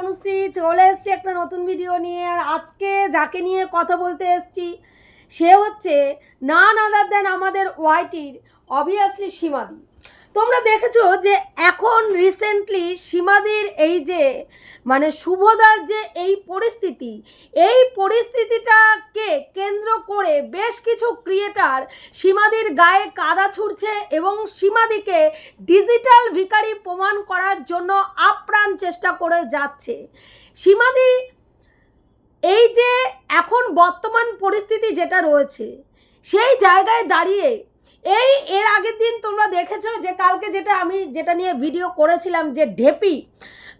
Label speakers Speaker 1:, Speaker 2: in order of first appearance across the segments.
Speaker 1: তনুশ্রী চলে এসছি একটা নতুন ভিডিও নিয়ে। আর আজকে যাকে নিয়ে কথা বলতে এসছি, সে হচ্ছে না আদার দেন আমাদের ওয়াইটির অবভিয়াসলি সীমাদি। তোমরা দেখেছ যে এখন রিসেন্টলি সীমাদির এই যে মানে শুভদার যে এই পরিস্থিতি, এই পরিস্থিতিটাকে কেন্দ্র করে বেশ কিছু ক্রিয়েটার সীমাদির গায়ে কাদা ছুড়ছে এবং সীমাদিকে ডিজিটাল ভিকারি প্রমাণ করার জন্য আপ্রাণ চেষ্টা করে যাচ্ছে। সীমাদি এই যে এখন বর্তমান পরিস্থিতি যেটা রয়েছে, সেই জায়গায় দাঁড়িয়ে এই, এর আগের দিন তোমরা দেখেছ যে কালকে যেটা আমি, যেটা নিয়ে ভিডিও করেছিলাম যে ঢেপি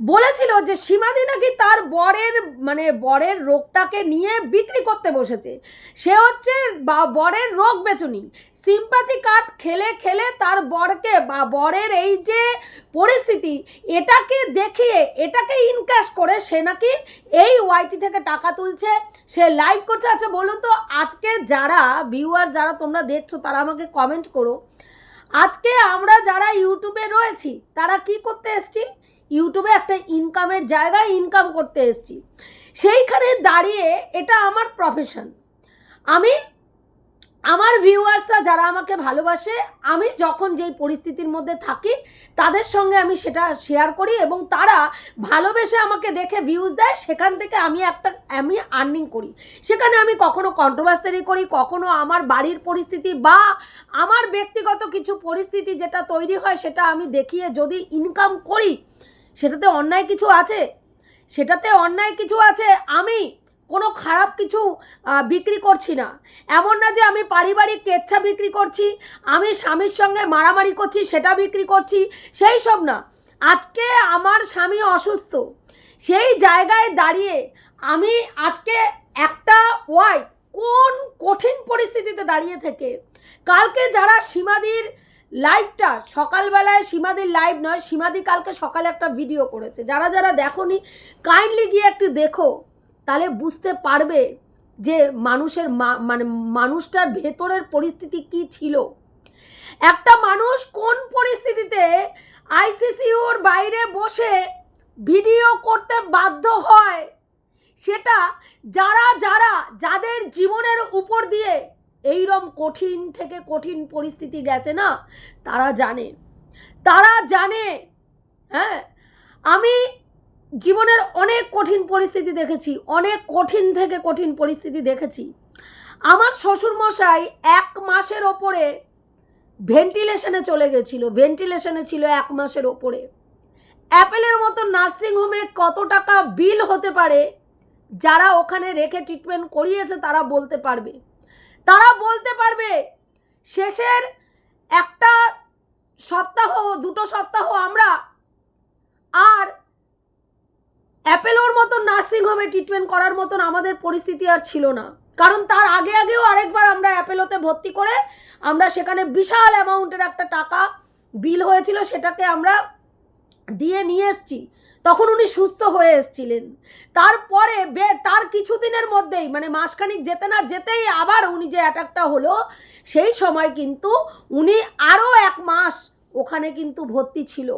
Speaker 1: বলেছিল যে সীমাদি নাকি তার বরের মানে বরের রোগটাকে নিয়ে বিক্রি করতে বসেছে। সে হচ্ছে বা, বরের রোগ বেচুনি। সিম্পাথি কার্ড খেলে খেলে তার বরকে, বা, বরের এই যে পরিস্থিতি, এটাকে দেখিয়ে, এটাকে ইনক্যাশ করে সে নাকি এই ওয়াইটি থেকে টাকা তুলছে। সে লাইভ করছে। আচ্ছা বলুন তো, আজকে যারা ভিউয়ার যারা তোমরা দেখছ, তারা আমাকে কমেন্ট করো। আজকে আমরা যারা ইউটিউবে রয়েছি, তারা কি করতে এসছি? ইউটিউবে একটা ইনকামের জায়গায় ইনকাম করতে এসছি। সেইখানে দাঁড়িয়ে এটা আমার প্রফেশন আমি, আমার ভিউয়ার্সরা যারা আমাকে ভালোবাসে, আমি যখন যেই পরিস্থিতির মধ্যে থাকি, তাদের সঙ্গে আমি সেটা শেয়ার করি এবং তারা ভালোবেসে আমাকে দেখে ভিউজ দেয়, সেখান থেকে আমি একটা, আমি আর্নিং করি। সেখানে আমি কখনো কন্ট্রোভার্সারি করি, কখনো আমার বাড়ির পরিস্থিতি বা আমার ব্যক্তিগত কিছু পরিস্থিতি যেটা তৈরি হয়, সেটা আমি দেখিয়ে যদি ইনকাম করি সেটাতে অন্যায় কিছু আছে? সেটাতে অন্যায় কিছু আছে? আমি কোনো খারাপ কিছু বিক্রি করছি না। এমন না যে আমি পারিবারিক কেচ্ছা বিক্রি করছি, আমি স্বামীর সঙ্গে মারামারি করছি, সেটা বিক্রি করছি, সেই সব না। আজকে আমার স্বামী অসুস্থ, সেই জায়গায় দাঁড়িয়ে আমি আজকে একটা ওয়াইফ কোন কঠিন পরিস্থিতিতে দাঁড়িয়ে থেকে, কালকে যারা সীমাদির লাইভটা সকালবেলায় সীমাদির লাইভ নয়, সীমাদি কালকে সকালে একটা ভিডিও করেছে। যারা যারা দেখোনি কাইন্ডলি গিয়ে একটু দেখো, তাহলে বুঝতে পারবে যে মানুষের মানে মানুষটার ভেতরের পরিস্থিতি কি ছিল। একটা মানুষ কোন পরিস্থিতিতে আইসিসিউর বাইরে বসে ভিডিও করতে বাধ্য হয়, সেটা যারা যারা যাদের জীবনের উপর দিয়ে এইরম কঠিন থেকে কঠিন পরিস্থিতি গেছে না? তারা জানে। তারা জানে হ্যাঁ? আমি জীবনের অনেক কঠিন পরিস্থিতি দেখেছি, অনেক কঠিন থেকে কঠিন পরিস্থিতি দেখেছি। আমার শ্বশুরমশাই এক মাসের ওপরে ভেন্টিলেশনে চলে গেছিল ভেন্টিলেশনে ছিল এক মাসের ওপরে। অ্যাপেলের মতো নার্সিংহোমে কত টাকা বিল হতে পারে, যারা ওখানে রেখে ট্রিটমেন্ট করিয়েছে তারা বলতে পারবে। তারা বলতে পারবে, শেষের একটা সপ্তাহ, দুটো সপ্তাহ আমরা আর অ্যাপেলোর মতন নার্সিংহোমে ট্রিটমেন্ট করার মতন আমাদের পরিস্থিতি আর ছিল না। কারণ তার আগে আগেও আরেকবার আমরা অ্যাপেলোতে ভর্তি করে আমরা সেখানে বিশাল অ্যামাউন্টের একটা টাকা বিল হয়েছিল, সেটাকে আমরা দিয়ে নিয়ে এসছি। তখন উনি সুস্থ হয়ে এসছিলেন। তারপরে বে, তার কিছুদিনের মধ্যেই মানে মাসখানিক যেতে না যেতেই আবার উনি যে অ্যাটাকটা হলো, সেই সময় কিন্তু উনি আরও এক মাস ওখানে কিন্তু ভর্তি ছিল।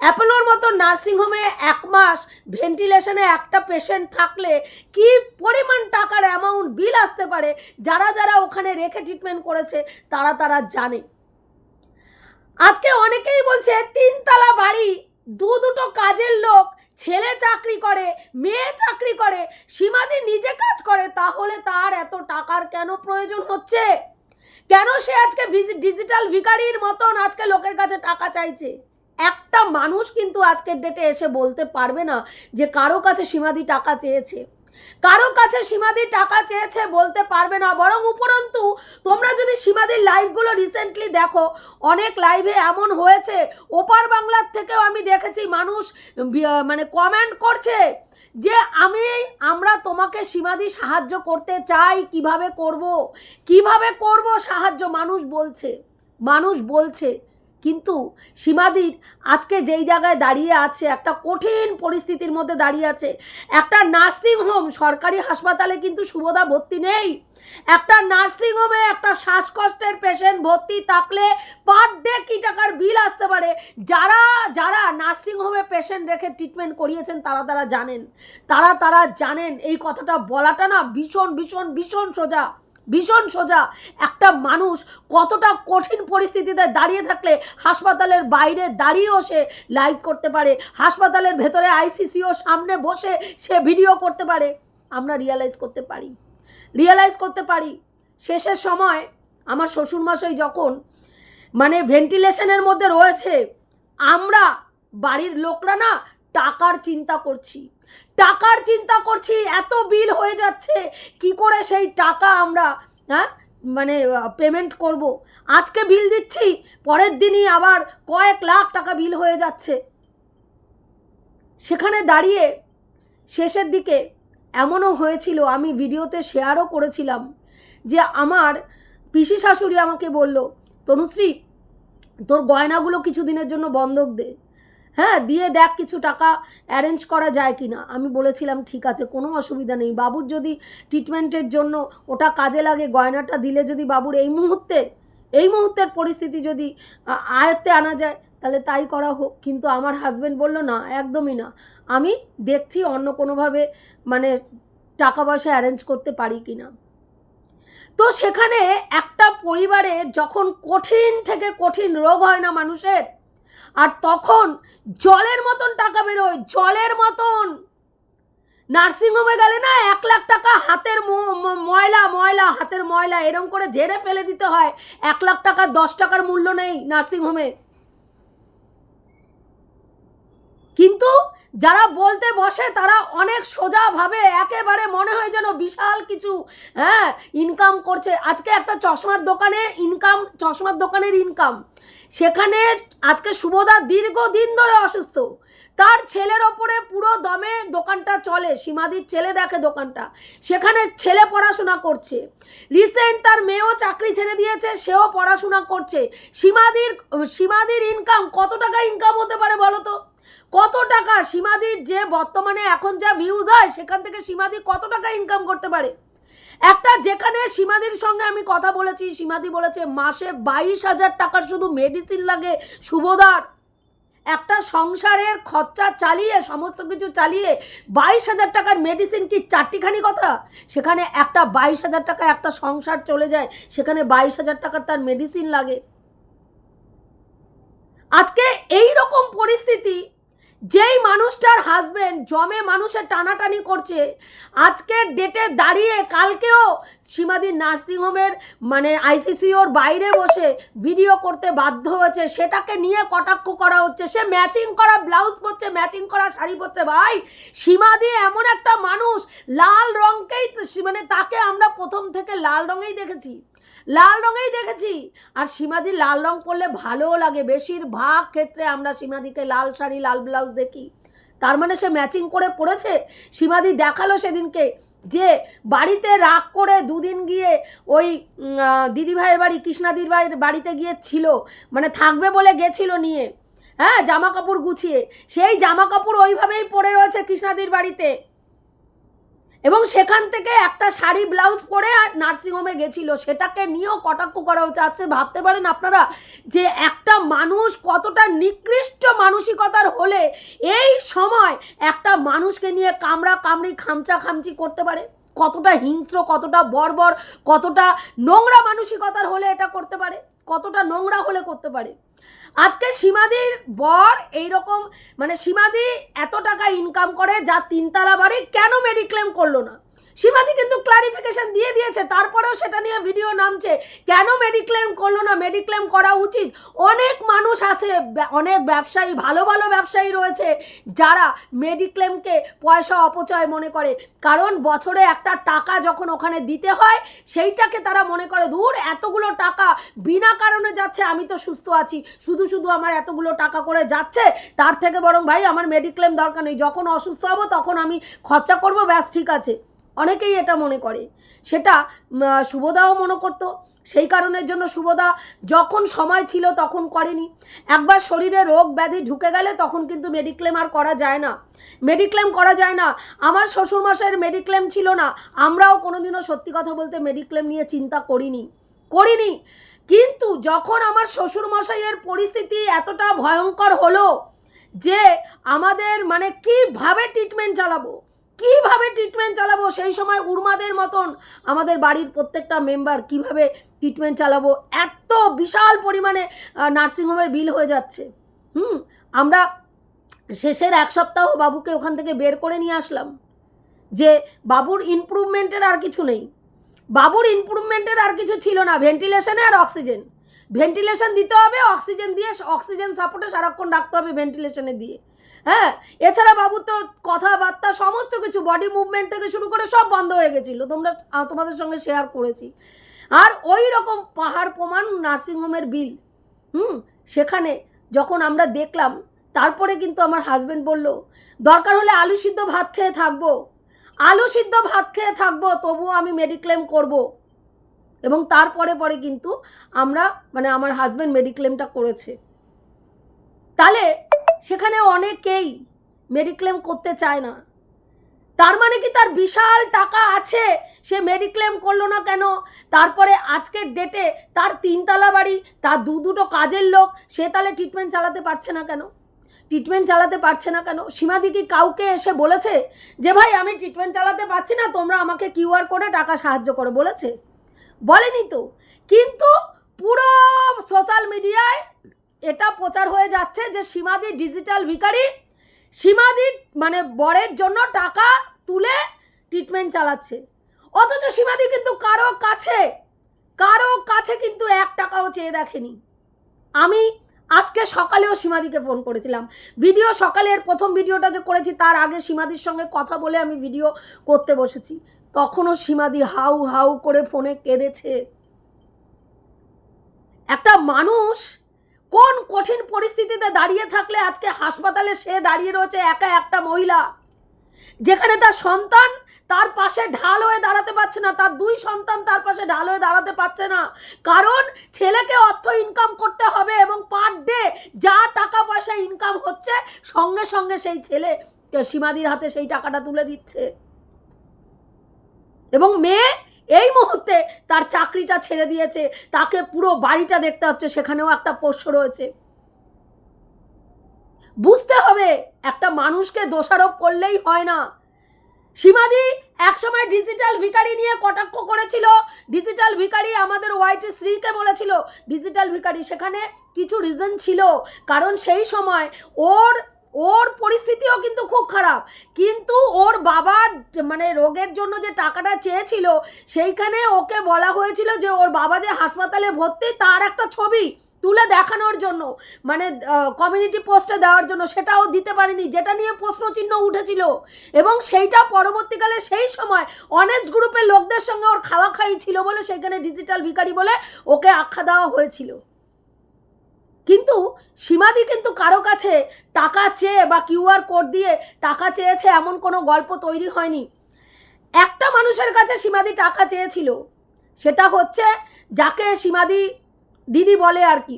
Speaker 1: অ্যাপোলোর মতো নার্সিংহোমে এক মাস ভেন্টিলেশনে একটা পেশেন্ট থাকলে কি পরিমাণ টাকার অ্যামাউন্ট বিল আসতে পারে, যারা যারা ওখানে রেখে ট্রিটমেন্ট করেছে, তারা তারা জানে। আজকে অনেকেই বলছে, তিনতলা বাড়ি দু দুটো কাজের লোক ছেলে চাকরি করে, মেয়ে চাকরি করে, সীমাদি নিজে কাজ করে, তাহলে তার এত টাকার কেন প্রয়োজন হচ্ছে? কেন সে আজকে ডিজিটাল ভিকারির মতন আজকে লোকের কাছে টাকা চাইছে? একটা মানুষ কিন্তু আজকের ডেটে এসে বলতে পারবে না যে কারও কাছে সীমাদি টাকা চেয়েছে। কারও কাছে সীমাদি টাকা চেয়েছে বলতে পারবে না, বরং উপরন্তু তোমরা যদি সীমাদির লাইভগুলো রিসেন্টলি দেখো, অনেক লাইভে এমন হয়েছে, ওপার বাংলার থেকেও আমি দেখেছি মানুষ মানে কমেন্ট করছে যে আমি, আমরা তোমাকে সীমাদি সাহায্য করতে চাই, কীভাবে করব? কীভাবে করব সাহায্য? মানুষ বলছে মানুষ বলছে। কিন্তু সীমাদির আজকে যেই জায়গায় দাঁড়িয়ে আছে, একটা কঠিন পরিস্থিতির মধ্যে দাঁড়িয়ে আছে। একটা নার্সিং হোম সরকারি হাসপাতালে কিন্তু সুভদা ভর্তি নেই। একটা নার্সিং হোমে একটা শ্বাসকষ্টের পেশেন্ট ভর্তি থাকলে পার ডে কি টাকার বিল আসতে পারে? যারা যারা নার্সিং হোমে পেশেন্ট রেখে ট্রিটমেন্ট করিয়েছেন, তারা তারা জানেন। তারা তারা জানেন। এই কথাটা বলাটা না ভীষণ ভীষণ ভীষণ সোজা। ভীষণ সোজা। একটা মানুষ কতটা কঠিন পরিস্থিতিতে দাঁড়িয়ে থাকলে হাসপাতালের বাইরে দাঁড়িয়েও সে লাইভ করতে পারে। হাসপাতালের ভেতরে আইসিসিও সামনে বসে সে ভিডিও করতে পারে। আমরা রিয়ালাইজ করতে পারি। রিয়ালাইজ করতে পারি। শেষের সময় আমার শ্বশুরমশাই যখন মানে ভেন্টিলেশনের মধ্যে রয়েছে, আমরা বাড়ির লোকরা না টাকার চিন্তা করছি। টাকার চিন্তা করছি, এত বিল হয়ে যাচ্ছে, কি করে সেই টাকা আমরা হ্যাঁ মানে পেমেন্ট করব? আজকে বিল দিচ্ছি, পরের দিনই আবার কয়েক লাখ টাকা বিল হয়ে যাচ্ছে। সেখানে দাঁড়িয়ে, শেষের দিকে, এমনও হয়েছিল, আমি ভিডিওতে শেয়ারও করেছিলাম, যে আমার পিসি শাশুড়ি আমাকে বলল, তনুশ্রী, তোর গয়নাগুলো কিছু দিনের জন্য বন্ধক দে। হ্যাঁ দিয়ে দেখ কিছু টাকা অ্যারেঞ্জ করা যায় কি না আমি বলেছিলাম, ঠিক আছে, কোনো অসুবিধা নেই। বাবুর যদি ট্রিটমেন্টের জন্য ওটা কাজে লাগে, গয়নাটা দিলে যদি বাবুর এই মুহূর্তে, এই মুহূর্তের পরিস্থিতি যদি আয়ত্তে আনা যায়, তাহলে তাই করা হোক। কিন্তু আমার হাজব্যান্ড বলল, না, একদমই না। আমি দেখছি অন্য কোনোভাবে মানে টাকা পয়সা অ্যারেঞ্জ করতে পারি কি না তো সেখানে একটা পরিবারে যখন কঠিন থেকে কঠিন রোগ হয় না মানুষের আর তখন জলের মতন টাকা বেরোয়, জলের মতন। নার্সিংহোমে গেলে না এক লাখ টাকা হাতের ময়লা ময়লা, হাতের ময়লা এরম করে ঝেড়ে ফেলে দিতে হয়। এক লাখ টাকার দশ টাকার মূল্য নেই নার্সিংহোমে। কিন্তু যারা বলতে বসে তারা অনেক সোজাভাবে একেবারে মনে হয় যেন বিশাল কিছু হ্যাঁ ইনকাম করছে। আজকে একটা চশমার দোকানে ইনকাম চশমার দোকানের ইনকাম সেখানে আজকে শুভদা দীর্ঘদিন ধরে অসুস্থ। তার ছেলের ওপরে পুরো দমে দোকানটা চলে, সীমাদির ছেলে দেখে দোকানটা। সেখানে ছেলে পড়াশোনা করছে। রিসেন্ট তার মেয়েও চাকরি ছেড়ে দিয়েছে, সেও পড়াশোনা করছে। সীমাদির সীমাদির ইনকাম কত টাকা ইনকাম হতে পারে বলো তো? কত টাকা? সীমাদির যে বর্তমানে এখন যা ভিউজ হয়, সেখান থেকে সীমাদি কত টাকা ইনকাম করতে পারে? একটা যেখানে সীমাদির সঙ্গে আমি কথা বলেছি, সীমাদি বলেছে, মাসে বাইশ হাজার টাকার শুধু মেডিসিন লাগে শুভদার একটা সংসারের খরচা চালিয়ে, সমস্ত কিছু চালিয়ে বাইশ হাজার টাকার মেডিসিন কি চারটিখানি কথা? সেখানে একটা বাইশ হাজার টাকা একটা সংসার চলে যায়, সেখানে বাইশ হাজার টাকার তার মেডিসিন লাগে। আজকে এই রকম পরিস্থিতি যেই মানুষটার হাজবেন্ড জমে মানুষের টানাটানি করছে, আজকের ডেটে দাঁড়িয়ে কালকেও সীমাদির নার্সিংহোমের মানে আইসিসিওর বাইরে বসে ভিডিও করতে বাধ্য হয়েছে, সেটাকে নিয়ে কটাক্ষ করা হচ্ছে, সে ম্যাচিং করা ব্লাউজ পরছে ম্যাচিং করা শাড়ি পরছে। ভাই, সীমাদি এমন একটা মানুষ, লাল রঙকেই মানে তাকে আমরা প্রথম থেকে লাল রঙেই দেখেছি। লাল রঙেই দেখেছি। আর সীমাদি লাল রং পরলে ভালোও লাগে। বেশিরভাগ ক্ষেত্রে আমরা সীমাদিকে লাল শাড়ি, লাল ব্লাউজ দেখি। তার মানে সে ম্যাচিং করে পড়েছে সীমাদি দেখাল সেদিনকে যে বাড়িতে রাগ করে দুদিন গিয়ে ওই দিদিভাইয়ের বাড়ি, কৃষ্ণাদির বাড়ির বাড়িতে গিয়ে ছিল মানে থাকবে বলে গেছিল নিয়ে। হ্যাঁ জামা কাপড় গুছিয়ে। সেই জামা কাপড় ওইভাবেই পরে রয়েছে কৃষ্ণাদির বাড়িতে। এবং সেখান থেকে একটা শাড়ি, ব্লাউজ পরে নার্সিংহোমে গেছিল। সেটাকে নিয়েও কটাক্ষ করা হচ্ছে। আজকে ভাবতে পারেন আপনারা যে একটা মানুষ কতটা নিকৃষ্ট মানসিকতার হলে এই সময় একটা মানুষকে নিয়ে কামড়া কামড়ি, খামচা খামচি করতে পারে? কতটা হিংস্র, কতটা বর্বর, কতটা নোংরা মানসিকতার হলে এটা করতে পারে? কতটা নোংরা হলে করতে পারে? আজকে সীমাদির বর এইরকম মানে সীমাদি এত টাকা ইনকাম করে যা তিনতলা বাড়ি কেন মেডিক্লেম করল না? সীমাদি কিন্তু ক্লারিফিকেশন দিয়ে দিয়েছে, তারপরেও সেটা নিয়ে ভিডিও নামছে। কেন মেডিক্লেম করল না? মেডিক্লেম করা উচিত। অনেক মানুষ আছে অনেক ব্যবসায়ী, ভালো ভালো ব্যবসায়ী রয়েছে, যারা মেডিক্লেমকে পয়সা অপচয় মনে করে। কারণ বছরে একটা টাকা যখন ওখানে দিতে হয়, সেইটাকে তারা মনে করে দূর এতগুলো টাকা বিনা কারণে যাচ্ছে, আমি তো সুস্থ আছি। শুধু শুধু আমার এতগুলো টাকা করে যাচ্ছে, তার থেকে বরং ভাই, আমার মেডিক্লেম দরকার নেই। যখন অসুস্থ হব, তখন আমি খরচা করব, ব্যাস, ঠিক আছে। অনেকেই এটা মনে করে। সেটা শুভদাও মনে করতো, সেই কারণের জন্য শুভদা যখন সময় ছিল তখন করেনি। একবার শরীরে রোগ ব্যাধি ঢুকে গেলে তখন কিন্তু মেডিক্লেম আর করা যায় না। মেডিক্লেম করা যায় না। আমার শ্বশুরমশাইয়ের মেডিক্লেম ছিল না। আমরাও কোনোদিনও সত্যি কথা বলতে মেডিক্লেম নিয়ে চিন্তা করিনি। করিনি। কিন্তু যখন আমার শ্বশুরমশাইয়ের পরিস্থিতি এতটা ভয়ঙ্কর হলো যে আমাদের মানে কীভাবে ট্রিটমেন্ট চালাবো? কীভাবে ট্রিটমেন্ট চালাবো? সেই সময় উর্মাদের মতন আমাদের বাড়ির প্রত্যেকটা মেম্বার কীভাবে ট্রিটমেন্ট চালাবো? এত বিশাল পরিমাণে নার্সিংহোমের বিল হয়ে যাচ্ছে। হুম? আমরা শেষের এক সপ্তাহ বাবুকে ওখান থেকে বের করে নিয়ে আসলাম যে বাবুর ইমপ্রুভমেন্টের আর কিছু নেই। বাবুর ইমপ্রুভমেন্টের আর কিছু ছিল না। ভেন্টিলেশনে আর অক্সিজেন ভেন্টিলেশন দিতে হবে অক্সিজেন দিয়ে অক্সিজেন সাপোর্টে সারাক্ষণ রাখতে হবে ভেন্টিলেশনে দিয়ে। হ্যাঁ এছাড়া বাবুর তো কথাবার্তা, সমস্ত কিছু বডি মুভমেন্ট থেকে শুরু করে সব বন্ধ হয়ে গেছিল। তোমরা তোমাদের সঙ্গে শেয়ার করেছি। আর ওই রকম পাহাড় প্রমাণ নার্সিংহোমের বিল হুম, সেখানে যখন আমরা দেখলাম, তারপরে কিন্তু আমার হাজবেন্ড বলল, দরকার হলে আলু সিদ্ধ ভাত খেয়ে থাকব। আলু সিদ্ধ ভাত খেয়ে থাকব, তবুও আমি মেডিক্লেম করব। এবং তারপরে পরে কিন্তু আমরা মানে আমার হাজব্যান্ড মেডিক্লেমটা করেছে। তাহলে সেখানে অনেকেই মেডিক্লেম করতে চায় না। তার মানে কি তার বিশাল টাকা আছে? সে মেডিক্লেম করল না কেন? তারপরে আজকের ডেটে তার তিনতলা বাড়ি, তার দু দুটো কাজের লোক, সে তাহলে ট্রিটমেন্ট চালাতে পারছে না কেন? ট্রিটমেন্ট চালাতে পারছে না কেন? সীমাদি কি কাউকে এসে বলেছে যে, ভাই, আমি ট্রিটমেন্ট চালাতে পারছি না, তোমরা আমাকে কিউআর করে টাকা সাহায্য করো? বলেছে। বলেনি তো। কিন্তু পুরো সোশ্যাল মিডিয়ায় এটা প্রচার হয়ে যাচ্ছে যে সীমাদি ডিজিটাল ভিখারি সীমাদি মানে বরের জন্য টাকা তুলে ট্রিটমেন্ট চালাচ্ছে। অথচ সীমাদি কিন্তু কারও কাছে কারও কাছে কিন্তু এক টাকাও চেয়ে দেখেনি। আমি আজকে সকালেও সীমাদিকে ফোন করেছিলাম। ভিডিও সকালের প্রথম ভিডিওটা যে করেছি, তার আগে সীমাদির সঙ্গে কথা বলে আমি ভিডিও করতে বসেছি। তখনও সীমাদি হাউ হাউ করে ফোনে কেঁদেছে। একটা মানুষ কোন কঠিন পরিস্থিতিতে দাঁড়িয়ে থাকলে আজকে হাসপাতালে সে দাঁড়িয়ে রয়েছে একা একটা মহিলা? যেখানে তার সন্তান তার পাশে ঢাল হয়ে দাঁড়াতে পারছে না, তার দুই সন্তান তার পাশে ঢাল হয়ে দাঁড়াতে পারছে না। কারণ ছেলেকে অর্থ ইনকাম করতে হবে এবং পার ডে যা টাকা পয়সা ইনকাম হচ্ছে, সঙ্গে সঙ্গে সেই ছেলে সীমাদির হাতে সেই টাকাটা তুলে দিচ্ছে। এবং মেয়ে এই মুহূর্তে তার চাকরিটা ছেড়ে দিয়েছে। তাকে পুরো বাড়িটা দেখতে হচ্ছে, সেখানেও একটা পোষ্য রয়েছে। বুঝতে হবে, একটা মানুষকে দোষারোপ করলেই হয় না। সীমাদি একসময় ডিজিটাল ভিকারি নিয়ে কটাক্ষ করেছিল। ডিজিটাল ভিকারি আমাদের ওয়াইটি শ্রীকে বলেছিল। ডিজিটাল ভিকারি সেখানে কিছু রিজন ছিল। কারণ সেই সময় ওর ওর পরিস্থিতিও কিন্তু খুব খারাপ। কিন্তু ওর বাবার মানে রোগের জন্য যে টাকাটা চেয়েছিল, সেইখানে ওকে বলা হয়েছিল যে ওর বাবা যে হাসপাতালে ভর্তি, তার একটা ছবি তুলে দেখানোর জন্য মানে কমিউনিটি পোস্টে দেওয়ার জন্য। সেটাও দিতে পারেনি, যেটা নিয়ে প্রশ্নচিহ্ন উঠেছিল। এবং সেইটা পরবর্তীকালে সেই সময় অনেস্ট গ্রুপের লোকদের সঙ্গে ওর খাওয়া খাই ছিল বলে সেখানে ডিজিটাল ভিখারি বলে ওকে আখ্যা দেওয়া হয়েছিল। কিন্তু সীমাদি কিন্তু কারও কাছে টাকা চেয়ে বা কিউআর কোড দিয়ে টাকা চেয়েছে এমন কোনো গল্প তৈরি হয়নি। একটা মানুষের কাছে সীমাদি টাকা চেয়েছিল, সেটা হচ্ছে যাকে সীমাদি দিদি বলে আর কি।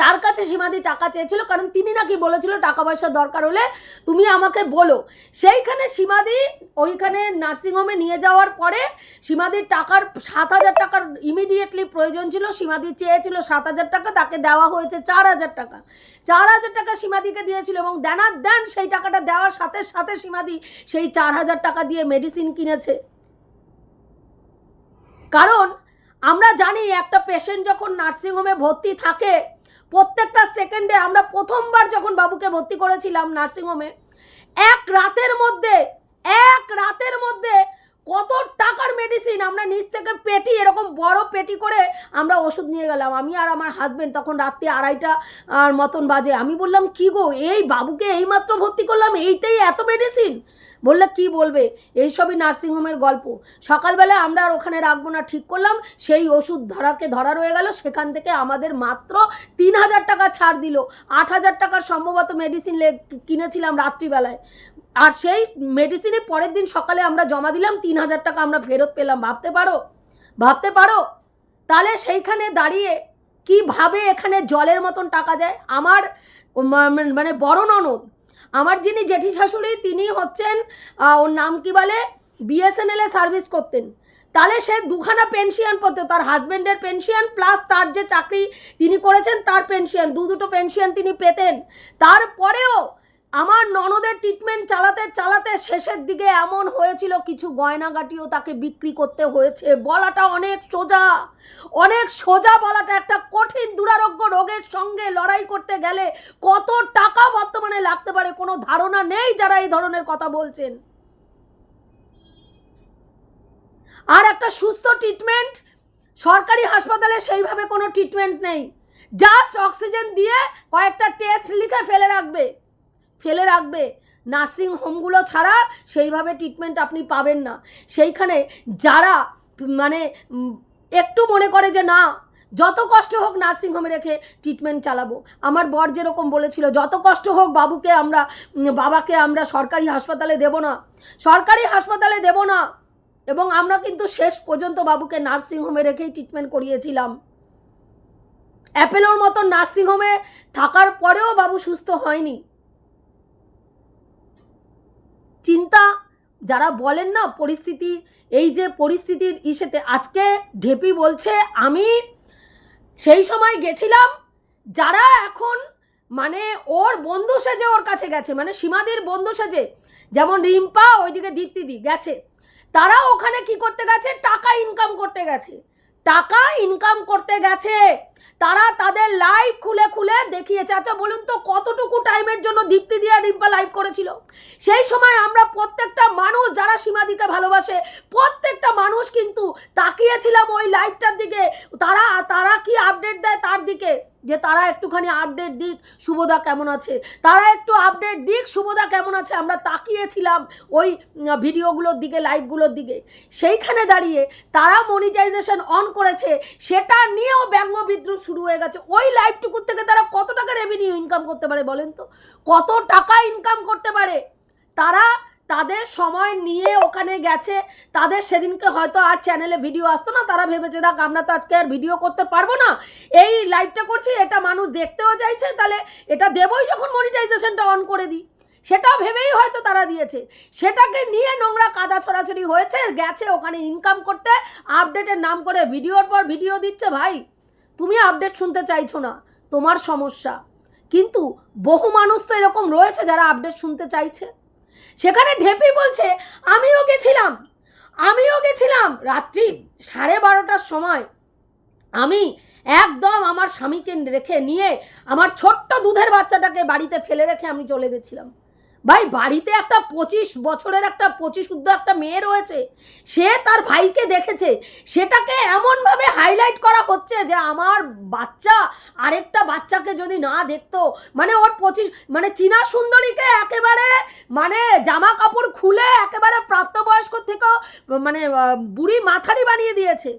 Speaker 1: তার কাছে সীমাদি টাকা চেয়েছিল, কারণ তিনি নাকি বলেছিল, টাকা পয়সা দরকার হলে তুমি আমাকে বলো। সেইখানে সীমাদি ওইখানে নার্সিংহোমে নিয়ে যাওয়ার পরে সীমাদির টাকার সাত হাজার টাকার ইমিডিয়েটলি প্রয়োজন ছিল, সীমাদি চেয়েছিল সাত হাজার টাকা, তাকে দেওয়া হয়েছে চার হাজার টাকা। চার হাজার টাকা সীমাদিকে দিয়েছিল এবং দেনার দেন সেই টাকাটা দেওয়ার সাথে সাথে সীমাদি সেই চার হাজার টাকা দিয়ে মেডিসিন কিনেছে। কারণ আমরা জানি একটা পেশেন্ট যখন নার্সিংহোমে ভর্তি থাকে প্রত্যেকটা সেকেন্ডে আমরা প্রথমবার যখন বাবুকে ভর্তি করেছিলাম নার্সিংহোমে এক রাতের মধ্যে, এক রাতের মধ্যে কত টাকার মেডিসিন আমরা নিচ থেকে পেটি, এরকম বড় পেটি করে আমরা ওষুধ নিয়ে গেলাম। আমি আর আমার হাজব্যান্ড তখন রাত্রি আড়াইটা আর মতন বাজে। আমি বললাম, কি গো, এই বাবুকে এইমাত্র ভর্তি করলাম, এইতেই এত মেডিসিন বললে কি বলবে? এইসবই নার্সিংহোমের গল্প। সকালবেলা আমরা আর ওখানে রাখব না, ঠিক করলাম। সেই ওষুধ ধরাকে ধরা রয়ে গেল। সেখান থেকে আমাদের মাত্র তিন হাজার টাকা ছাড় দিল। আট হাজার টাকার সম্ভবত মেডিসিন কিনেছিলাম রাত্রিবেলায়। আর সেই মেডিসিনে পরের দিন সকালে আমরা জমা দিলাম। তিন হাজার টাকা আমরা ফেরত পেলাম। ভাবতে পারো? ভাবতে পারো? তাহলে সেইখানে দাঁড়িয়ে কীভাবে এখানে জলের মতন টাকা যায়? আমার মানে বড় ননদ আমার যিনি জেঠি শাশুড়ি তিনি হচ্ছেন ওর নাম কি বলে? বিএসএনএল এ সার্ভিস করতেন। তাহলে সে দুখানা পেনশন পেত তার হাজব্যান্ডের পেনশন প্লাস তার যে চাকরি তিনি করেছেন, তার পেনশন দু দুটো পেনশন তিনি পেতেন। তারপরেও আমার ননদের ট্রিটমেন্ট চালাতে চালাতে শেষের দিকে এমন হয়েছিল, কিছু গয়নাগাটিও তাকে বিক্রি করতে হয়েছে। বলাটা অনেক সোজা। অনেক সোজা বলাটা একটা কঠিন দুরারোগ্য রোগের সঙ্গে লড়াই করতে গেলে কত টাকা বর্তমানে লাগতে পারে কোনো ধারণা নেই যারা এই ধরনের কথা বলছেন। আর একটা সুস্থ ট্রিটমেন্ট সরকারি হাসপাতালে সেইভাবে কোনো ট্রিটমেন্ট নেই। জাস্ট অক্সিজেন দিয়ে কয়েকটা টেস্ট লিখে ফেলে রাখবে। ফেলে রাখবে। নার্সিং হোমগুলো ছাড়া সেইভাবে ট্রিটমেন্ট আপনি পাবেন না। সেইখানে যারা মানে একটু মনে করে যে না, যত কষ্ট হোক নার্সিং হোমে রেখে ট্রিটমেন্ট চালাবো। আমার বর যেরকম বলেছিল, যত কষ্ট হোক বাবুকে আমরা বাবাকে আমরা সরকারি হাসপাতালে দেব না। সরকারি হাসপাতালে দেব না। এবং আমরা কিন্তু শেষ পর্যন্ত বাবুকে নার্সিং হোমে রেখেই ট্রিটমেন্ট করিয়েছিলাম। অ্যাপেলোর মতো নার্সিং হোমে থাকার পরেও বাবু সুস্থ হয়নি। চিন্তা যারা বলেন না পরিস্থিতি, এই যে পরিস্থিতির ইসেতে আজকে ঢেপি বলছে, আমি সেই সময় গেছিলাম, যারা এখন মানে ওর বন্ধু সেজে ওর কাছে গেছে মানে সীমাদির বন্ধু সেজে, যেমন রিম্পা, ওইদিকে দীপ্তিদি গেছে, তারা ওখানে কি করতে গেছে? টাকা ইনকাম করতে গেছে। টাকা ইনকাম করতে গেছে। তারা তাদের লাইভ খুলে খুলে দেখিয়েছে আচ্ছা বলুন তো কতটুকু টাইমের জন্য দীপ্তি দিয়া রিম্পা লাইভ করেছিল? সেই সময় আমরা প্রত্যেকটা মানুষ যারা সীমাদিকে ভালোবাসে, প্রত্যেকটা মানুষ কিন্তু তাকিয়েছিলাম ওই লাইভটার দিকে। তারা তারা কি আপডেট দেয় তার দিকে? যে তারা একটুখানি আপডেট দিক শুভদা কেমন আছে? তারা একটু আপডেট দিক শুভদা কেমন আছে? আমরা তাকিয়েছিলাম ওই ভিডিওগুলোর দিকে লাইভগুলোর দিকে। সেইখানে দাঁড়িয়ে তারা মনিটাইজেশন অন করেছে, সেটা নিয়েও ব্যঙ্গ বিদ্রুপ শুরু হয়ে গেছে। ওই লাইভটুকুর থেকে তারা কত টাকা রেভিনিউ ইনকাম করতে পারে বলেন তো? কত টাকা ইনকাম করতে পারে? তারা তাদের সময় নিয়ে ওখানে গেছে। তাদের সেদিনকে হয়তো আর চ্যানেলে ভিডিও আসতো না, তারা ভেবেছে না আমরা তো আজকে আর ভিডিও করতে পারব না। এই লাইভটা করছি, এটা মানুষ দেখতেও চাইছে, তাহলে এটা দেবই যখন মনিটাইজেশনটা অন করে দিই। সেটা ভেবেই হয়তো তারা দিয়েছে। সেটাকে নিয়ে নোংরা কাদা ছড়াছড়ি হয়েছে, গেছে ওখানে ইনকাম করতে আপডেটের নাম করে ভিডিওর পর ভিডিও দিচ্ছে, ভাই, তুমি আপডেট শুনতে চাইছো না, তোমার সমস্যা। কিন্তু বহু মানুষ তো এরকম রয়েছে যারা আপডেট শুনতে চাইছে। সেখানে ঢেপি বলছে, আমিও গেছিলাম আমিও গেছিলাম। রাত্রি সাড়ে বারোটার সময় আমি একদম আমার স্বামীকে রেখে নিয়ে আমার ছোট্ট দুধের বাচ্চাটাকে বাড়িতে ফেলে রেখে আমি চলে গেছিলাম। ভাই, বাড়িতে একটা পঁচিশ বছরের একটা পঁচিশ উদ্ধ একটা মেয়ে রয়েছে, সে তার ভাইকে দেখেছে, সেটাকে এমনভাবে হাইলাইট করা হচ্ছে যে আমার বাচ্চা আরেকটা বাচ্চাকে যদি না দেখতো মানে ওর পঁচিশ মানে চীনা সুন্দরীকে একেবারে মানে জামা কাপড় খুলে একেবারে প্রাপ্তবয়স্ক থেকেও মানে বুড়ি মাথারি বানিয়ে দিয়েছে।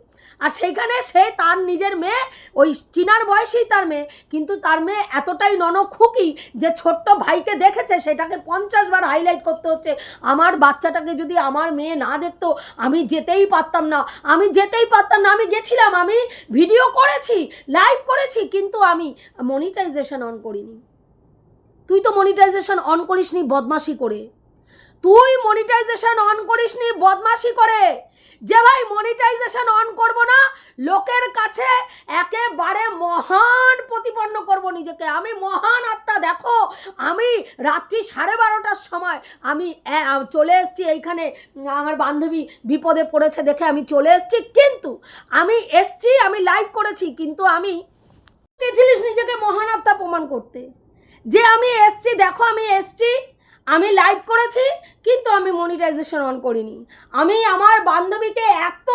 Speaker 1: আর সেইখানে সে তার নিজের মেয়ে, ওই চিনার বয়সেই তার মেয়ে, কিন্তু তার মেয়ে এতটাই নন খুকি যে ছোট্ট ভাইকে দেখেছে, সেটাকে পঞ্চাশ বার হাইলাইট করতে হচ্ছে। আমার বাচ্চাটাকে যদি আমার মেয়ে না দেখতো, আমি যেতেই পারতাম না। আমি যেতেই পারতাম না, আমি গেছিলাম, আমি ভিডিও করেছি লাইভ করেছি, কিন্তু আমি মনিটাইজেশন অন করিনি। তুই তো মনিটাইজেশন অন করিসনি বদমাশি করে। তুই মনিটাইজেশন অন করিসনি, বদমাশি করে। যে ভাই মনিটাইজেশন অন করব না, লোকের কাছে একেবারে মহান প্রতিপন্ন করব নিজেকে। আমি মহান আত্মা, দেখো, আমি রাত্রি সাড়ে বারোটার সময় আমি চলে এসেছি এইখানে। আমার বান্ধবী বিপদে পড়েছে দেখে আমি চলে এসেছি, কিন্তু আমি এসছি, আমি লাইভ করেছি, কিন্তু আমি গেছিলিস নিজেকে মহান আত্মা প্রমাণ করতে। যে আমি এসছি, দেখো আমি এসছি আমি লাইভ করেছি, কিন্তু আমি মনিটাইজেশন অন করিনি। আমি আমার বান্ধবীকে এত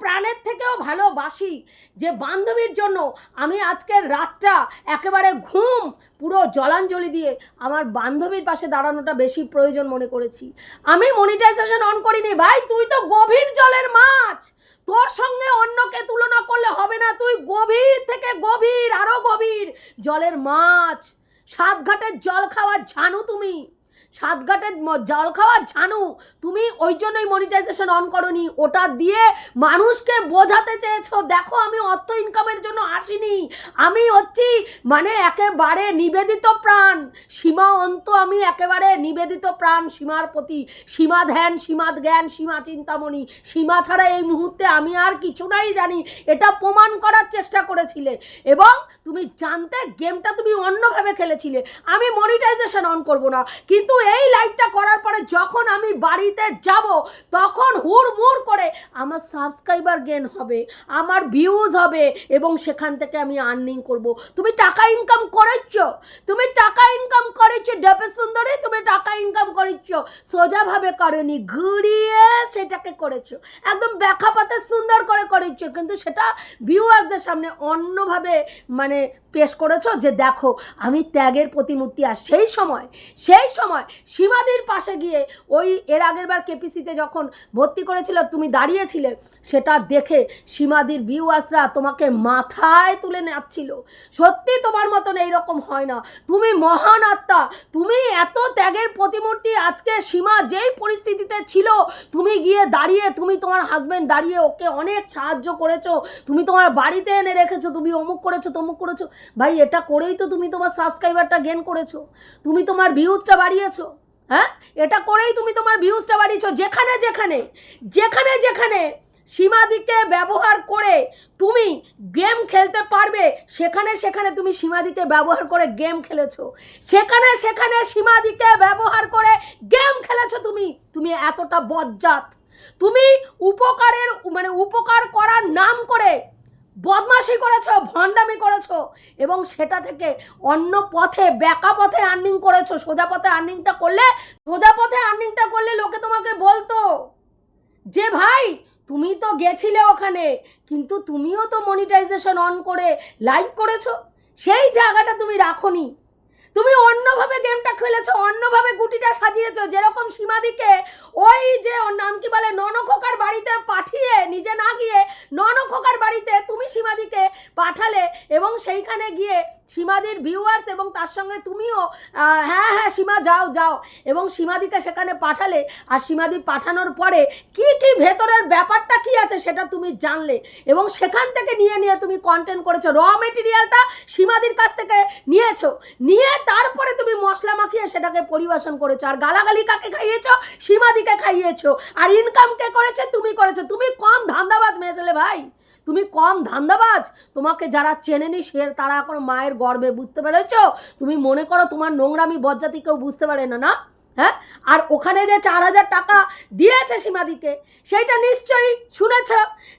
Speaker 1: প্রাণের থেকেও ভালোবাসি যে বান্ধবীর জন্য আমি আজকের রাতটা একেবারে ঘুম, পুরো জলাঞ্জলি দিয়ে আমার বান্ধবীর পাশে দাঁড়ানোটা বেশি প্রয়োজন মনে করেছি। আমি মনিটাইজেশন অন করিনি। ভাই, তুই তো গভীর জলের মাছ। তোর সঙ্গে অন্যকে তুলনা করলে হবে না। তুই গভীর থেকে গভীর আরও গভীর জলের মাছ। সাত ঘাটের জল খাওয়ার ঝানু তুমি। সাতঘাটের জল খাওয়া জানু তুমি ওই জন্যই মনিটাইজেশন অন করনি। ওটা দিয়ে মানুষকে বোঝাতে চেয়েছো। দেখো, আমি অর্থ ইনকামের জন্য আসিনি। আমি হচ্ছি মানে একেবারে নিবেদিত প্রাণ। সীমা অন্ত আমি একেবারে নিবেদিত প্রাণ সীমার প্রতি। সীমা ধ্যান সীমাদ জ্ঞান, সীমা চিন্তামণি। সীমা ছাড়া এই মুহূর্তে আমি আর কিছু নাই জানি। এটা প্রমাণ করার চেষ্টা করেছিলে। এবং তুমি জানতে গেমটা তুমি অন্যভাবে খেলেছিলে। আমি মনিটাইজেশন অন করব না। কিন্তু এই লাইভটা করার পরে যখন আমি বাড়িতে যাব, তখন হুড়মুড় করে আমার সাবস্ক্রাইবার গেন হবে, আমার ভিউজ হবে এবং সেখান থেকে আমি আর্নিং করব। তুমি টাকা ইনকাম করেছ? তুমি টাকা ইনকাম করেছ ডেপে সুন্দরী তুমি টাকা ইনকাম করেছ? সোজাভাবে করনি, ঘুরিয়ে সেটাকে করেছ। একদম ব্যাখ্যা পাতে সুন্দর করে করেছ, কিন্তু সেটা ভিউয়ারদের সামনে অন্যভাবে মানে পেশ করেছ যে দেখো, আমি ত্যাগের প্রতিমূর্তি আর সেই সময় সেই সময় সীমাদির পাশে গিয়ে ওই এর আগের বার কেপিসিতে যখন ভর্তি করেছিল, তুমি দাঁড়িয়েছিলে, সেটা দেখে সীমাদির ভিউয়ার্সরা তোমাকে মাথায় তুলে নাচছিল সত্যি তোমার মতন এইরকম হয় না। তুমি মহান আত্মা, তুমি এত ত্যাগের প্রতিমূর্তি আজকে সীমা যেই পরিস্থিতিতে ছিল, তুমি গিয়ে দাঁড়িয়ে, তুমি তোমার হাজব্যান্ড দাঁড়িয়ে ওকে অনেক সাহায্য করেছ, তুমি তোমার বাড়িতে এনে রেখেছো, তুমি অমুক করেছ, তমুক করেছ ভাই, এটা করেই তো তুমি তোমার সাবস্ক্রাইবারটা গেন করেছ। তুমি তোমার ভিউজটা বাড়িয়েছো। হ্যাঁ? এটা করেই তুমি তোমার ভিউজটা বাড়িয়েছো। যেখানে যেখানে যেখানে যেখানে সীমাদিকে ব্যবহার করে তুমি গেম খেলতে পারবে, সেখানে সেখানে তুমি সীমাদিকে ব্যবহার করে গেম খেলেছো। সেখানে সেখানে সীমাদিকে ব্যবহার করে গেম খেলেছো তুমি। তুমি এতটা বজ্জাত। তুমি উপকারের মানে উপকার করার নাম করে বদমাশি করেছ, ভণ্ডামি করেছ এবং সেটা থেকে অন্য পথে ব্যাকা পথে আর্নিং করেছ। সোজা পথে আর্নিংটা করলে, সোজা পথে আর্নিংটা করলে লোকে তোমাকে বলতো যে, ভাই, তুমি তো গেছিলে ওখানে, কিন্তু তুমিও তো মনিটাইজেশন অন করে লাইভ করেছ। সেই জায়গাটা তুমি রাখোনি। তুমি অন্যভাবে গেমটা খেলেছো, অন্যভাবে গুটিটা সাজিয়েছো, যেরকম সীমাদিকে ওই যে ওর নাম কি বলে, ননখোকার বাড়িতে পাঠিয়ে, নিজে না গিয়ে ননখোকার বাড়িতে তুমি সীমাদিকে পাঠালে এবং সেইখানে গিয়ে সীমাদির ভিউয়ার্স এবং তার সঙ্গে তুমিও হ্যাঁ হ্যাঁ সীমা, যাও যাও এবং সীমাদিকে সেখানে পাঠালে। আর সীমাদি পাঠানোর পরে কি কি ভেতরের ব্যাপারটা কি আছে সেটা তুমি জানলে এবং সেখান থেকে নিয়ে নিয়ে তুমি কন্টেন্ট করেছ। র মেটেরিয়ালটা সীমাদির কাছ থেকে নিয়েছো। নিয়ে তারপরে তুমি মশলা মাখিয়ে সেটাকে পরিবেশন করেছ। আর গালাগালি কাকে খাইয়েছো? সীমাদিকে খাইয়েছো। আর ইনকাম কে করেছে? তুমি করেছ। তুমি কম ধান্দাবাজ মেয়ে ছেলে ভাই। তুমি কম ধান্দাবাজ। তোমাকে যারা চেনেনি সে তারা এখন মায়ের গর্বে, বুঝতে পেরেছ? তুমি মনে করো তোমার নোংরামি বজ্জাতি কেউ বুঝতে পারে না না? হ্যাঁ? আর ওখানে যে চার হাজার টাকা দিয়েছে সীমাদিকে, সেইটা নিশ্চয়ই শুনেছ?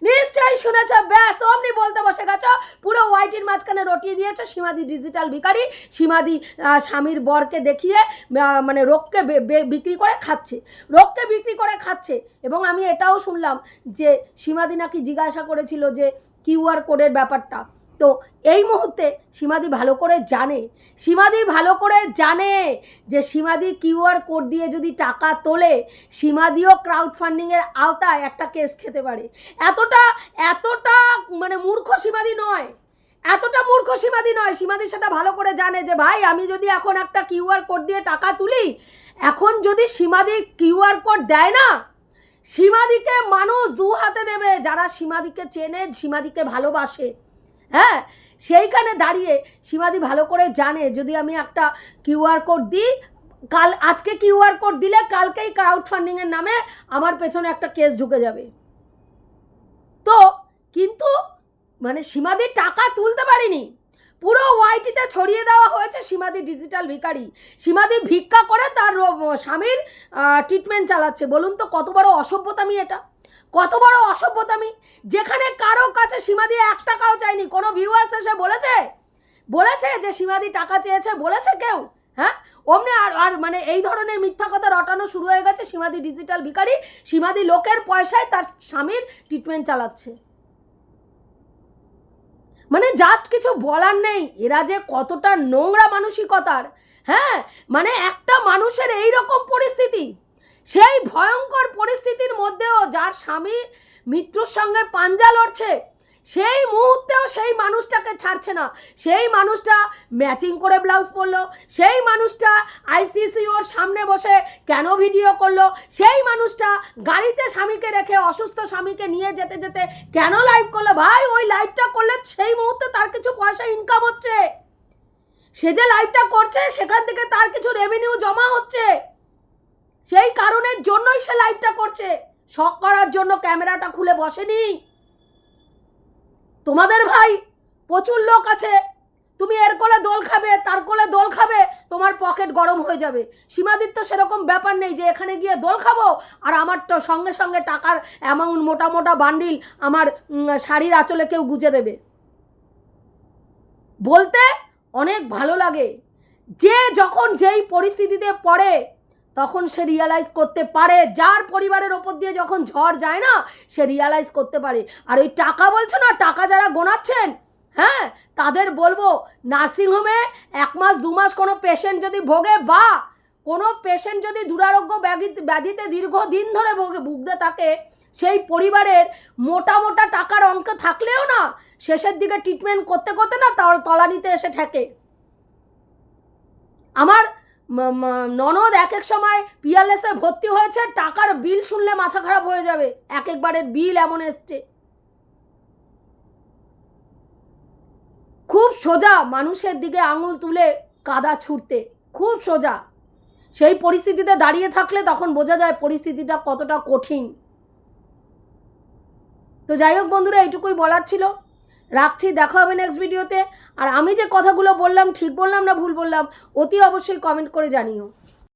Speaker 1: নিশ্চয়ই শুনেছ? ব্যাস, অমনি বলতে বসে গেছ। পুরো হোয়াইটির মাঝখানে রটিয়ে দিয়েছ সীমাদি ডিজিটাল ভিখারি, সীমাদি স্বামীর বরকে দেখিয়ে মানে রোগকে বিক্রি করে খাচ্ছে। রোগকে বিক্রি করে খাচ্ছে। এবং আমি এটাও শুনলাম যে সীমাদি নাকি জিজ্ঞাসা করেছিল যে কিউআর কোডের ব্যাপারটা। তো এই মুহূর্তে সীমাদি ভালো করে জানে, সীমাদি ভালো করে জানে যে সীমাদি কিউআর কোড দিয়ে যদি টাকা তোলে, সীমাদিও ক্রাউড ফান্ডিংয়ের আওতায় একটা কেস খেতে পারে। এতটা এতটা মানে মূর্খ সীমাদি নয়। এতটা মূর্খ সীমাদি নয়, সীমাদি সেটা ভালো করে জানে যে, ভাই, আমি যদি এখন একটা কিউআর কোড দিয়ে টাকা তুলি, এখন যদি সীমাদি কিউআর কোড দেয় না, সীমাদিকে মানুষ দু হাতে দেবে যারা সীমাদিকে চেনে, সীমাদিকে ভালোবাসে। হ্যাঁ? সেইখানে দাঁড়িয়ে সীমাদি ভালো করে জানে, যদি আমি একটা কিউআর কোড দিই, কাল, আজকে কিউআর কোড দিলে কালকেই ক্রাউড ফান্ডিংয়ের নামে আমার পেছনে একটা কেস ঢুকে যাবে। তো, কিন্তু মানে সীমাদি টাকা তুলতে পারিনি। পুরো ওয়াইটিতে ছড়িয়ে দেওয়া হয়েছে সীমাদি ডিজিটাল ভিখারি। সীমাদি ভিক্ষা করে তার স্বামীর ট্রিটমেন্ট চালাচ্ছে। বলুন তো কত বড় অসভ্যতামি এটা। কত বড় অসভ্যতামি যেখানে কারও কাছে সীমাদি এক টাকাও চাইনি। কোনো ভিউয়ার্স এসে বলেছে? বলেছে যে সীমাদি টাকা চেয়েছে? বলেছে কেউ? হ্যাঁ? অমনি আর আর মানে এই ধরনের মিথ্যা কথা রটানো শুরু হয়ে গেছে। সীমাদি ডিজিটাল ভিকারি সীমাদি লোকের পয়সায় তার স্বামীর ট্রিটমেন্ট চালাচ্ছে। মানে জাস্ট কিছু বলার নেই। এরা যে কতটা নোংরা মানসিকতার। হ্যাঁ? মানে একটা মানুষের এই রকম পরিস্থিতি। সেই ভয়ঙ্কর পরিস্থিতির মধ্যেও যার স্বামী মৃত্যুর সঙ্গে পাঞ্জা লড়ছে, সেই মুহূর্তেও সেই মানুষটাকে ছাড়ছে না। সেই মানুষটা ম্যাচিং করে ব্লাউজ পরলো, সেই মানুষটা আইসিসিওর সামনে বসে কেন ভিডিও করল, সেই মানুষটা গাড়িতে স্বামীকে রেখে অসুস্থ স্বামীকে নিয়ে যেতে যেতে কেন লাইভ করল? ভাই, ওই লাইভটা করলে সেই মুহূর্তে তার কিছু পয়সা ইনকাম হচ্ছে। সে যে লাইভটা করছে, সেখান থেকে তার কিছু রেভিনিউ জমা হচ্ছে। সেই কারণের জন্যই সে লাইভটা করছে। শখ করার জন্য ক্যামেরাটা খুলে বসেনি। তোমাদের ভাই, প্রচুর লোক আছে। তুমি এর কোলে দোল খাবে, তার কোলে দোল খাবে, তোমার পকেট গরম হয়ে যাবে। সীমাদিত্য সেরকম ব্যাপার নেই যে এখানে গিয়ে দোল খাব, আর আমার তো সঙ্গে সঙ্গে টাকার অ্যামাউন্ট মোটা মোটা বান্ডিল আমার শাড়ির আঁচলে কেউ গুজে দেবে। বলতে অনেক ভালো লাগে। যে যখন যেই পরিস্থিতিতে পড়ে তখন সে রিয়ালাইজ করতে পারে, যার পরিবারের ওপর দিয়ে যখন ঝড় যায় না, সে রিয়ালাইজ করতে পারে। আর ওই টাকা বলছো না, টাকা যারা গোনাচ্ছেন হ্যাঁ তাদের বলব, নার্সিংহোমে এক মাস, দু মাস কোনো পেশেন্ট যদি ভোগে বা কোনো পেশেন্ট যদি দুরারোগ্য ব্যাধি ব্যাধিতে দীর্ঘদিন ধরে ভোগে, ভুগতে থাকে, সেই পরিবারের মোটা মোটা টাকার অঙ্ক থাকলেও না, শেষের দিকে ট্রিটমেন্ট করতে করতে না, তার তলানিতে এসে ঠেকে। আমার ননদ এক এক সময় পিয়ারলেসে ভর্তি হয়েছে, টাকার বিল শুনলে মাথা খারাপ হয়ে যাবে। এক একবারের বিল এমন এসছে। খুব সোজা মানুষের দিকে আঙুল তুলে কাদা ছুটতে খুব সোজা। সেই পরিস্থিতিতে দাঁড়িয়ে থাকলে তখন বোঝা যায় পরিস্থিতিটা কতটা কঠিন। তো যাই হোক বন্ধুরা, এইটুকুই বলার ছিল। রাখছি, দেখা হবে নেক্সট ভিডিওতে আর আমি যে কথাগুলো বললাম, ঠিক বললাম না ভুল বললাম, অতি অবশ্যই কমেন্ট করে জানিও।